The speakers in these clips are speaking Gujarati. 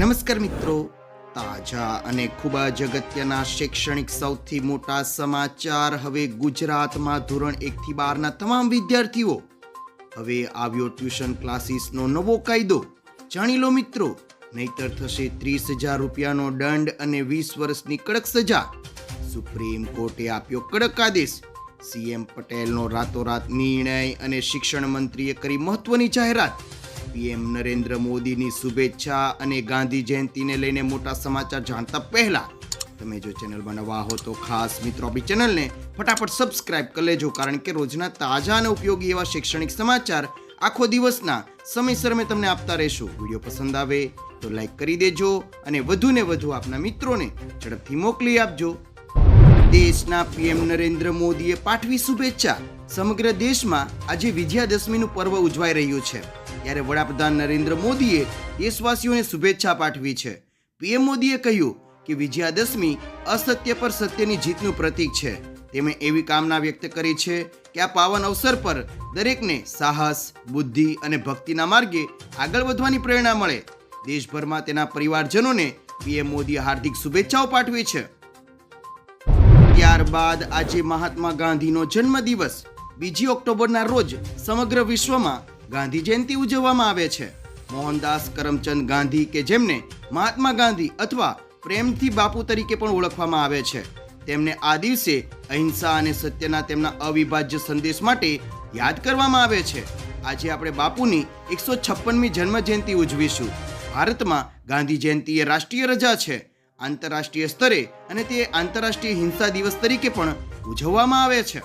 નમસ્કાર મિત્રો. તાજા અને ખૂબ જ અગત્યના શૈક્ષણિક સૌથી મોટા સમાચાર હવે ગુજરાતમાં ધોરણ એકથી બારના તમામ વિદ્યાર્થીઓ. હવે આવ્યો ટ્યુશન ક્લાસીસનો નવો કાયદો. જાણી લો મિત્રો, નહીતર થશે ત્રીસ હજાર રૂપિયાનો દંડ અને વીસ વર્ષની કડક સજા. સુપ્રીમ કોર્ટે આપ્યો કડક આદેશ. સીએમ પટેલનો રાતોરાત નિર્ણય અને શિક્ષણ મંત્રીએ કરી મહત્વની જાહેરાત. પીએમ નરેન્દ્ર મોદીની શુભેચ્છા અને ગાંધી જયંતિને લઈને મોટા સમાચાર જાણતા પહેલા તમે જો ચેનલમાં નવા હો તો ખાસ મિત્રો આપણી ચેનલને ફટાફટ સબસ્ક્રાઇબ કરી લેજો, કારણ કે રોજના તાજા અને ઉપયોગી એવા શૈક્ષણિક સમાચાર આખો દિવસના સમયસર મેં તમને આપતા રહેશું. વીડિયો પસંદ આવે તો લાઈક કરી દેજો અને વધુને વધુ આપના મિત્રોને ઝડપથી મોકલી આપજો. દેશના પીએમ નરેન્દ્ર મોદીએ પાઠવી શુભેચ્છા. સમગ્ર દેશમાં આજે વિજયાદશમીનું પર્વ ઉજવાઈ રહ્યું છે. ત્યારે વડાપ્રધાન નરેન્દ્ર મોદીએ દેશવાસીઓને શુભેચ્છા પાઠવી છે. પીએમ મોદીએ કહ્યું કે વિજયાદશમી અસત્ય પર સત્યની જીતનું પ્રતીક છે. તેમણે એવી કામના વ્યક્ત કરી છે કે આ પાવન અવસર પર દરેકને સાહસ, બુદ્ધિ અને ભક્તિના માર્ગે આગળ વધવાની પ્રેરણા મળે. દેશભરમાં તેના પરિવારજનોને પીએમ મોદીએ હાર્દિક શુભેચ્છાઓ પાઠવી છે. ત્યારબાદ આજે મહાત્મા ગાંધીનો જન્મદિવસ. બીજી ઓક્ટોબરના રોજ સમગ્ર વિશ્વમાં ગાંધી જયંતિ ઉજવવામાં આવે છે. મોહનદાસ કરમચંદ ગાંધી કે જેમને મહાત્મા ગાંધી અથવા પ્રેમથી બાપુ તરીકે પણ ઓળખવામાં આવે છે. તેમને આ દિવસે અહિંસા અને સત્યના તેમના અવિભાજ્ય સંદેશ માટે યાદ કરવામાં આવે છે. આજે આપણે બાપુની એકસો છપ્પનમી જન્મ જયંતિ ઉજવીશું. ભારતમાં ગાંધી જયંતિ એ રાષ્ટ્રીય રજા છે. આંતરરાષ્ટ્રીય સ્તરે અને તે આંતરરાષ્ટ્રીય હિંસા દિવસ તરીકે પણ ઉજવવામાં આવે છે.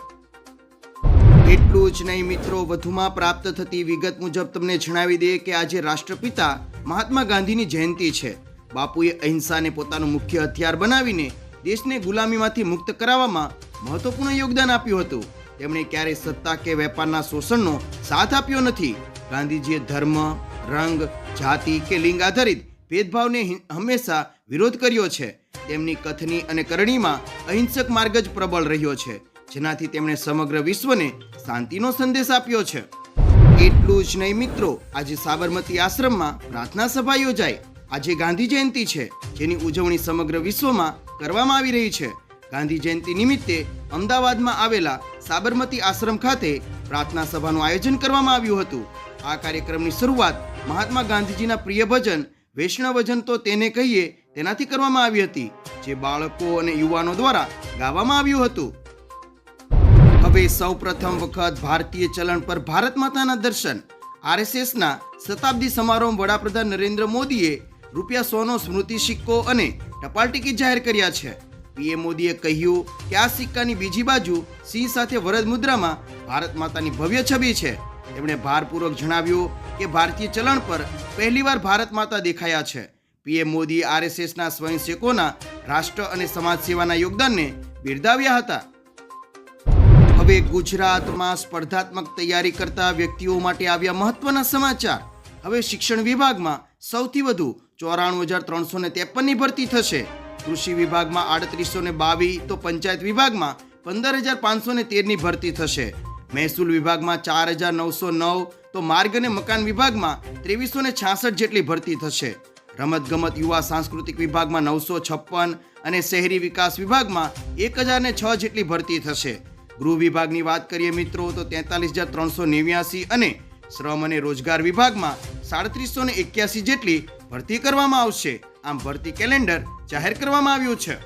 એટલું જ નહીં મિત્રો, વધુમાં પ્રાપ્ત થતી વિગત મુજબ તમને જણાવી દઈએ કે આજે રાષ્ટ્રપિતા મહાત્મા ગાંધીની જયંતિ છે. બાપુએ અહિંસાને પોતાનું મુખ્ય હથિયાર બનાવીને દેશને ગુલામીમાંથી મુક્ત કરાવવામાં મહત્વપૂર્ણ યોગદાન આપ્યું હતું. તેમણે ક્યારેય સત્તા કે વેપારના શોષણનો સાથ આપ્યો નથી. ગાંધીજીએ ધર્મ, રંગ, જાતિ કે લિંગ આધારિત ભેદભાવને હંમેશા વિરોધ કર્યો છે. તેમની કથની અને કરણીમાં અહિંસક માર્ગ જ પ્રબળ રહ્યો છે. જેનાથી તેમણે સમગ્ર વિશ્વને શાંતિનો સંદેશ આપ્યો છે. એટલું જ નહીં મિત્રો, આજે સાબરમતી આશ્રમમાં પ્રાર્થના સભા યોજાઈ. આજે ગાંધી જયંતિ છે, જેની ઉજવણી સમગ્ર વિશ્વમાં કરવામાં આવી રહી છે. ગાંધી જયંતિ નિમિત્તે અમદાવાદમાં આવેલા સાબરમતી આશ્રમ ખાતે પ્રાર્થના સભાનું આયોજન કરવામાં આવ્યું હતું. આ કાર્યક્રમની શરૂઆત મહાત્મા ગાંધીજીના પ્રિય ભજન વૈષ્ણવજન તો તેને કહીએ તેનાથી કરવામાં આવી હતી, જે બાળકો અને યુવાનો દ્વારા ગાવામાં આવ્યું હતું. હવે સૌ પ્રથમ વખત ભારતીય ચલણ પર ભારત માતાના દર્શન. આરએસએસના શતાબ્દી સમારોહ વડાપ્રધાન નરેન્દ્ર મોદીએ રૂપિયા સોનો, સ્મૃતિ સિક્કો અને ટપાલ ટિકિટ જાહેર કર્યા છે. પીએમ મોદીએ કહ્યું કે આ સિક્કાની બીજી બાજુ સિંહ સાથે વરદ મુદ્રામાં ભારત માતાની ભવ્ય છબી છે. તેમણે ભારપૂર્વક જણાવ્યું કે ભારતીય ચલણ પર પહેલીવાર ભારત માતા દેખાયા છે. પીએમ મોદી આરએસએસના સ્વયંસેવકોના રાષ્ટ્ર અને સમાજ સેવાના યોગદાનને બિરદાવ્યા હતા. હવે ગુજરાતમાં સ્પર્ધાત્મક તૈયારી કરતા વ્યક્તિઓ માટે આવ્યા મહત્વના સમાચાર. હવે શિક્ષણ વિભાગમાં સૌથી વધુ ચોરાણું હજાર ત્રણસો ને ત્રેપનની ભરતી થશે. કૃષિ વિભાગમાં આડત્રીસો ને બાવીસ, તો પંચાયત વિભાગમાં પંદર હજાર પાંચસો ને તેરની ભરતી થશે. મહેસૂલ વિભાગમાં ચાર હજાર નવસો નવ, તો માર્ગ અને મકાન વિભાગમાં ત્રેવીસો ને છાસઠ જેટલી ભરતી થશે. રમતગમત, યુવા, સાંસ્કૃતિક વિભાગમાં નવસો છપ્પન અને શહેરી વિકાસ વિભાગમાં એક હજાર ને છ જેટલી ભરતી થશે. ગૃહ વિભાગની વાત કરીએ મિત્રો, તો તેતાલીસ હજાર ત્રણસો નેવ્યાસી અને શ્રમ અને રોજગાર વિભાગમાં સાડત્રીસો ને એક્યાસી જેટલી ભરતી કરવામાં આવશે. આમ ભરતી કેલેન્ડર જાહેર કરવામાં આવ્યું છે.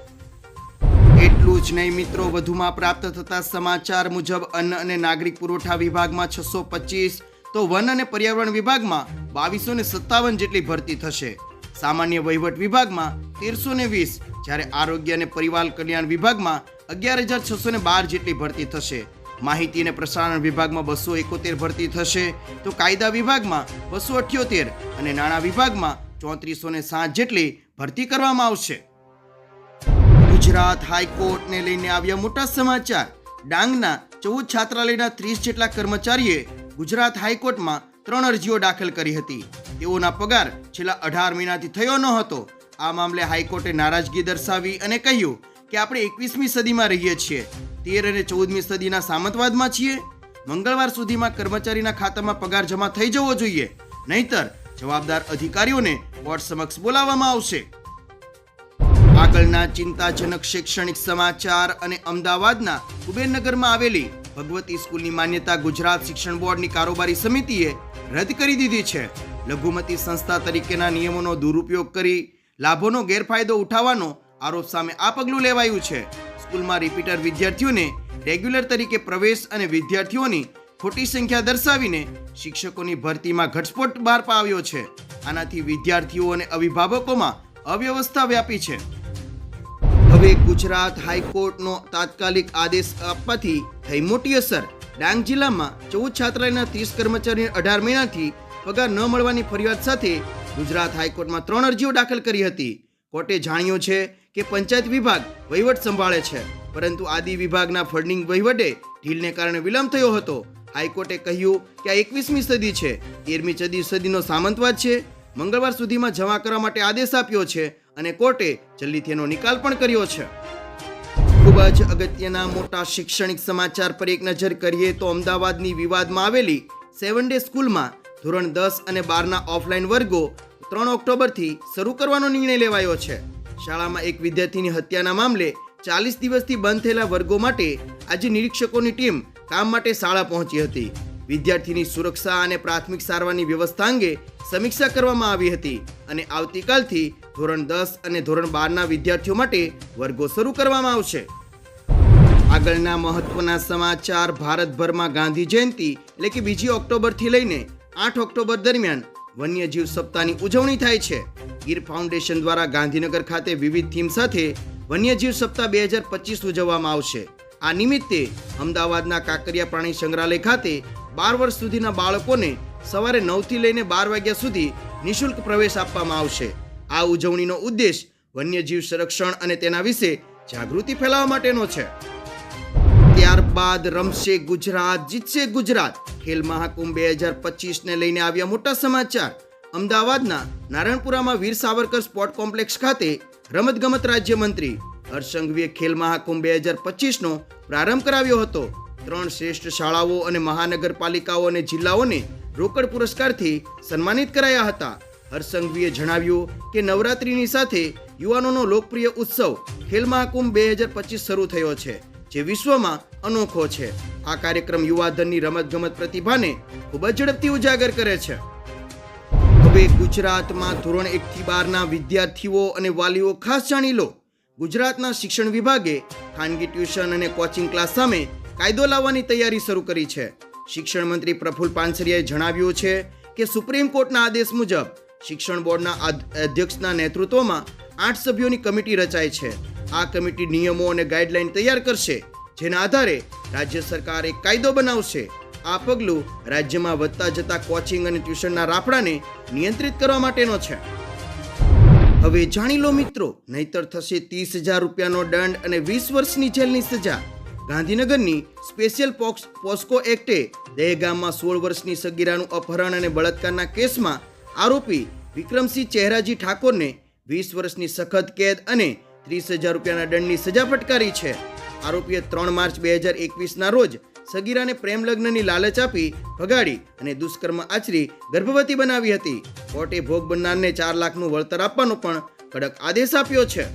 એટલું જ નહીં મિત્રો, વધુમાં પ્રાપ્ત થતા સમાચાર મુજબ અન્ન અને નાગરિક પુરવઠા વિભાગમાં છસો પચીસ, તો વન અને પર્યાવરણ વિભાગમાં બાવીસો ને સત્તાવન જેટલી ભરતી થશે. સામાન્ય વહીવટ વિભાગમાં તેરસો ને વીસ, જ્યારે આરોગ્ય અને પરિવાર કલ્યાણ વિભાગમાં અગિયાર હજાર છસો ને બાર જેટલી ભરતી થશે. માહિતી અને પ્રસારણ વિભાગમાં બસો એકોતેર ભરતી થશે. તો કાયદા વિભાગમાં બસો અઠ્યોતેર અને નાણાં વિભાગમાં ચોત્રીસો ને સાત જેટલી ભરતી કરવામાં આવશે. ગુજરાત હાઈકોર્ટને લઈને આવ્યા મોટા સમાચાર. ડાંગના ચૌદ છાત્રાલયના ત્રીસ જેટલા કર્મચારીએ ગુજરાત હાઈકોર્ટમાં ત્રણ અરજીઓ દાખલ કરી હતી. તેઓના પગાર છેલ્લા અઢાર મહિનાથી થયો ન હતો. આ મામલે હાઈકોર્ટે નારાજગી દર્શાવી અને કહ્યું કે આપણે એકવીસમી સદીમાં રહીએ છીએ. તેર અને ચૌદમી સદીના સામંતવાદમાં છીએ. મંગળવાર સુધીમાં કર્મચારીના ખાતામાં પગાર જમા થઈ જવો જોઈએ. નહીતર જવાબદાર અધિકારીઓને કોર્ટ સમક્ષ બોલાવવામાં આવશે. આગળના ચિંતાજનક શૈક્ષણિક સમાચાર અને અમદાવાદના કુબેરનગરમાં આવેલી ભગવતી સ્કૂલની માન્યતા ગુજરાત શિક્ષણ બોર્ડની કારોબારી સમિતિએ રદ કરી દીધી છે. લઘુમતી સંસ્થા તરીકેના નિયમોનો દુરુપયોગ કરી લાભોનો ગેરફાયદો ઉઠાવવાનો આરોપ સામે આ પગલું લેવાયું છે. સ્કૂલમાં રિપીટર વિદ્યાર્થીઓને રેગ્યુલર તરીકે પ્રવેશ અને વિદ્યાર્થીઓની ખોટી સંખ્યા દર્શાવીને શિક્ષકોની ભરતીમાં ઘટસ્ફોટ બહાર પાવ્યો છે. આનાથી વિદ્યાર્થીઓ અને અભિભાવકોમાં અવ્યવસ્થા વ્યાપી છે. હવે ગુજરાત હાઈકોર્ટનો તાત્કાલિક આદેશ આપવાથી થઈ મોટી અસર. ડાંગ જિલ્લામાં ચૌદ છાત્રાલયના ત્રીસ કર્મચારીને અઢાર મહિનાથી પગાર ન મળવાની ફરિયાદ સાથે ગુજરાત હાઈકોર્ટમાં ત્રણ અરજીઓ દાખલ કરી હતી. કોર્ટે જાણ્યું છે કે પંચાયત વિભાગ વહીવટ સંભાળે છે. પરંતુ આદિ વિભાગના ફંડિંગ વહીવટે ઢીલને કારણે વિલંબ થયો હતો. હાઈકોર્ટે કહ્યું કે આ એકવીસમી સદી છે. તેરમી સદી સદીનો સામંતવાદ છે. મંગળવાર સુધીમાં જમા કરવા માટે આદેશ આપ્યો છે અને કોર્ટે જલ્દીથી એનો નિકાલ પણ કર્યો છે. ખૂબ જ અગત્યના મોટા શૈક્ષણિક સમાચાર પર એક નજર કરીએ તો અમદાવાદની વિવાદમાં આવેલી સેવન ડે સ્કૂલમાં ધોરણ દસ અને બારના ઓફલાઈન વર્ગો ત્રણ ઓક્ટોબરથી શરૂ કરવાનો નિર્ણય લેવાયો છે. શાળામાં એક વિદ્યાર્થીની હત્યાના મામલે ચાલીસ દિવસથી બંધ થયેલા વર્ગો માટે આજે નિરીક્ષકોની ટીમ કામ માટે શાળા પહોંચી હતી. વિદ્યાર્થીની સુરક્ષા અને પ્રાથમિક સારવારની વ્યવસ્થા અંગે સમીક્ષા કરવામાં આવી હતી અને આવતીકાલથી ધોરણ દસ અને ધોરણ બારના વિદ્યાર્થીઓ માટે વર્ગો શરૂ કરવામાં આવશે. આગળના મહત્વના સમાચાર ભારતભરમાં ગાંધી જયંતિ એટલે કે બીજી ઓક્ટોબરથી લઈને આઠ ઓક્ટોબર દરમિયાન વન્યજીવ સપ્તાહની ઉજવણી થાય છે. ગીર ફાઉન્ડેશન દ્વારા ગાંધીનગર ખાતે વિવિધ થીમ સાથે વન્યજીવ સપ્તાહ બે હજાર પચીસ ઉજવવામાં આવશે. આ નિમિત્તે અમદાવાદના કાંકરિયા પ્રાણી સંગ્રહાલય ખાતે બાર વર્ષ સુધીના બાળકોને સવારે નવથી લઈને બાર વાગ્યા સુધી નિઃશુલ્ક પ્રવેશ આપવામાં આવશે. આ ઉજવણીનો ઉદ્દેશ વન્યજીવ સંરક્ષણ અને તેના વિશે જાગૃતિ ફેલાવવા માટેનો છે. ત્યારબાદ રમશે ગુજરાત, જીતશે ગુજરાત. ખેલ મહાકુંભ બે હજાર પચીસને લઈને આવ્યા મોટા સમાચાર. અમદાવાદના નારણપુરામાં વીર સાવરકર સ્પોર્ટ કોમ્પ્લેક્સ ખાતે રમતગમત રાજ્યમંત્રી હર્ષંઘવીએ ખેલ મહાકુંભ બે હજાર પચીસનો પ્રારંભ કરાવ્યો હતો. ત્રણ શ્રેષ્ઠ શાળાઓ અને મહાનગરપાલિકાઓ અને જિલ્લાઓને રોકડ પુરસ્કારથી સન્માનિત કરાયા હતા. હર્ષંઘવીએ જણાવ્યું કે નવરાત્રિની સાથે યુવાનોનો લોકપ્રિય ઉત્સવ ખેલ મહાકુંભ બે હજાર પચીસ શરૂ થયો છે, જે વિશ્વમાં અનોખો છે. આ કાર્યક્રમ યુવાધનની રમતગમત પ્રતિભાને ખૂબ જ ઝડપથી ઉજાગર કરે છે. હવે ગુજરાતમાં ધોરણ એકથી બારના વિદ્યાર્થીઓ અને વાલીઓ ખાસ જાણી લો. ગુજરાતના શિક્ષણ વિભાગે ખાનગી ટ્યુશન અને કોચિંગ ક્લાસ સામે કાયદો લાવવાની તૈયારી શરૂ કરી છે. શિક્ષણ મંત્રી પ્રફુલ પાનસરિયાએ જણાવ્યું છે કે સુપ્રીમ કોર્ટના આદેશ મુજબ શિક્ષણ બોર્ડના અધ્યક્ષના નેતૃત્વમાં આઠ સભ્યોની કમિટી રચાય છે. આ કમિટી નિયમો અને ગાઈડલાઈન તૈયાર કરશે, જેના આધારે રાજ્ય સરકાર એક કાયદો બનાવશે. આ પગલું રાજ્યમાં વધતા જતા કોચિંગ અને ટ્યુશનના રાફડાને નિયંત્રિત કરવા માટેનો છે. હવે જાણી લો મિત્રો, નહીતર થશે ત્રીસ હજાર રૂપિયાનો દંડ અને વીસ વર્ષની જેલની સજા. ગાંધીનગરની સ્પેશિયલ પોક્સ પોસ્કો એક્ટે દહેગામમાં સોળ વર્ષની સગીરાનું અપહરણ અને બળાત્કારના કેસમાં આરોપી વિક્રમસિંહ ચહેરાજી ઠાકોરને વીસ વર્ષની સખત કેદ અને ત્રીસ હજાર રૂપિયાના દંડની સજા ફટકારી છે. આરોપીએ ત્રણ માર્ચ બે હજાર એકવીસના રોજ સગીરાને પ્રેમ લગ્નની લાલચ આપી, ભગાડી અને દુષ્કર્મ આચરી ગર્ભવતી બનાવી હતી. કોર્ટે ભોગ બનનારને ચાર લાખનું વળતર આપવાનો પણ કડક આદેશ આપ્યો છે.